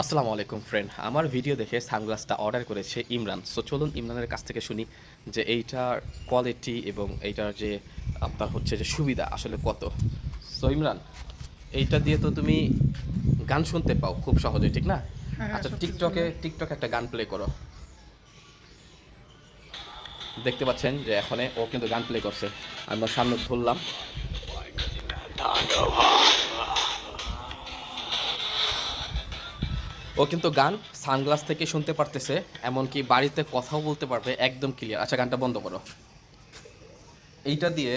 আসসালামু আলাইকুম ফ্রেন্ড আমার ভিডিও দেখে সানগ্লাসটা অর্ডার করেছে ইমরান। সো চলুন ইমরানের কাছ থেকে শুনি যে এইটার কোয়ালিটি এবং এইটার যে আপনার হচ্ছে যে সুবিধা আসলে কত। সো ইমরান এইটা দিয়ে তো তুমি গান শুনতে পাও খুব সহজে ঠিক না? হ্যাঁ, আচ্ছা টিকটকে টিকটকে একটা গান প্লে করো। দেখতে পাচ্ছেন যে এখানে ও কিন্তু গান প্লে করছে। আমি সামনে ধরলাম। ও কিন্তু গান সানগ্লাস থেকে শুনতে পারতেছে এমনকি বাড়িতে কথাও বলতে পারবে একদম ক্লিয়ার আচ্ছা গানটা বন্ধ করো। এইটা দিয়ে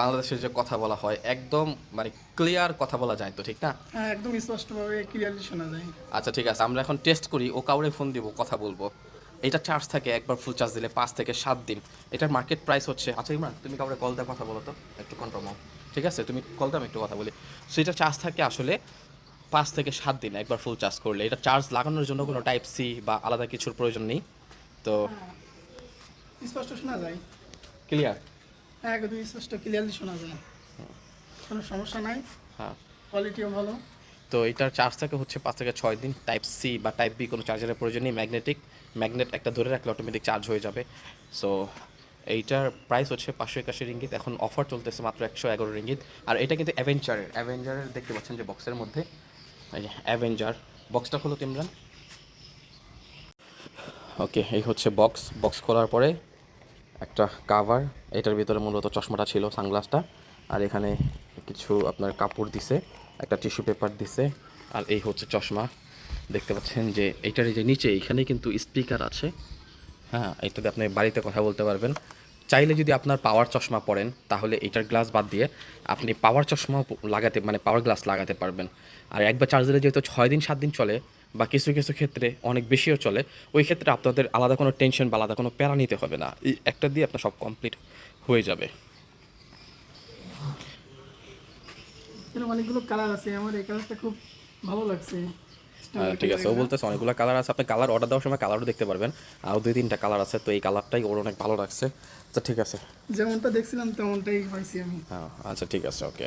বাংলাদেশের যে কথা বলা হয় একদম মানে ক্লিয়ার কথা বলা যায় তো ঠিক না? হ্যাঁ একদম স্পষ্টভাবে ক্লিয়ারলি শোনা যায়। আচ্ছা ঠিক আছে আমরা এখন টেস্ট করি ও কাউরে ফোন দিব কথা বলব। এটা চার্জ থাকে একবার ফুল চার্জ দিলে পাঁচ থেকে সাত দিন। এটার মার্কেট প্রাইস হচ্ছে আচ্ছা ইমরান তুমি কাউরে কল দিয়ে কথা বলো তো একটু কন্ট্রোল নাও ঠিক আছে তুমি কল দাও আমি একটু কথা বলি। সো এটা চার্জ থাকে আসলে পাঁচ থেকে সাত দিন একবার ফুল চার্জ করলে। এটা চার্জ লাগানোর জন্য কোনো টাইপ সি বা আলাদা কিছুর প্রয়োজন নেই। তো স্পষ্ট শোনা যায়। ক্লিয়ার হ্যাঁ একদম স্পষ্ট ক্লিয়ারলি শোনা যায়। কোনো সমস্যা নাই। হ্যাঁ। কোয়ালিটিও ভালো। তো এটার চার্জ থাকে হচ্ছে পাঁচ থেকে ছয় দিন। টাইপ সি বা টাইপ বি কোনো চার্জারের প্রয়োজন নেই ম্যাগনেটিক ম্যাগনেট একটা ধরে রাখলে অটোমেটিক চার্জ হয়ে যাবে। সো এইটার প্রাইস হচ্ছে পাঁচশো একাশি রিঙ্গিত। এখন অফার চলতেছে মাত্র একশো এগারো রিঙ্গিত। আর এটা কিন্তু অ্যাভেঞ্চারের অ্যাভেঞ্জারের দেখতে পাচ্ছেন যে বক্সের মধ্যে। অ্যাভেঞ্জার বক্সটা হলো তিমরান ওকে এই হচ্ছে বক্স বক্স খোলার পরে একটা কাভার এটার ভিতরে মূলত চশমাটা ছিল সানগ্লাসটা আর এখানে কিছু আপনার কাপড় দিছে, একটা টিস্যু পেপার দিছে। আর এই হচ্ছে চশমা। দেখতে পাচ্ছেন যে এইটার এই যে নিচে, এখানে কিন্তু স্পিকার আছে। হ্যাঁ এটাতে আপনি বাড়িতে কথা বলতে পারবেন। চাইলে যদি আপনার পাওয়ার চশমা পরেন, তাহলে এটার গ্লাস বাদ দিয়ে আপনি পাওয়ার চশমা লাগাতে মানে পাওয়ার গ্লাস লাগাতে পারবেন। আর একবার চার্জারে যেহেতু ছয় দিন, সাত দিন চলে, বা কিছু কিছু ক্ষেত্রে অনেক বেশিও চলে, ওই ক্ষেত্রে আপনাদের আলাদা কোনো টেনশন বা আলাদা কোনো প্যারা নিতে হবে না। এই একটা দিয়ে আপনার সব কমপ্লিট হয়ে যাবে। অনেকগুলো কালার আছে, আমার এই কালারটা খুব ভালো লাগছে। ঠিক আছে ও বলতেছে অনেকগুলো কালার আছে আপনি কালার অর্ডার দেওয়ার সময় কালারও দেখতে পারবেন। আর দুই তিনটা কালার আছে তো এই কালারটাই ওর অনেক ভালো লাগছে। আচ্ছা ঠিক আছে। যেমনটা দেখছিলাম তেমনটাই পাইছি আমি। হ্যাঁ আচ্ছা ঠিক আছে ওকে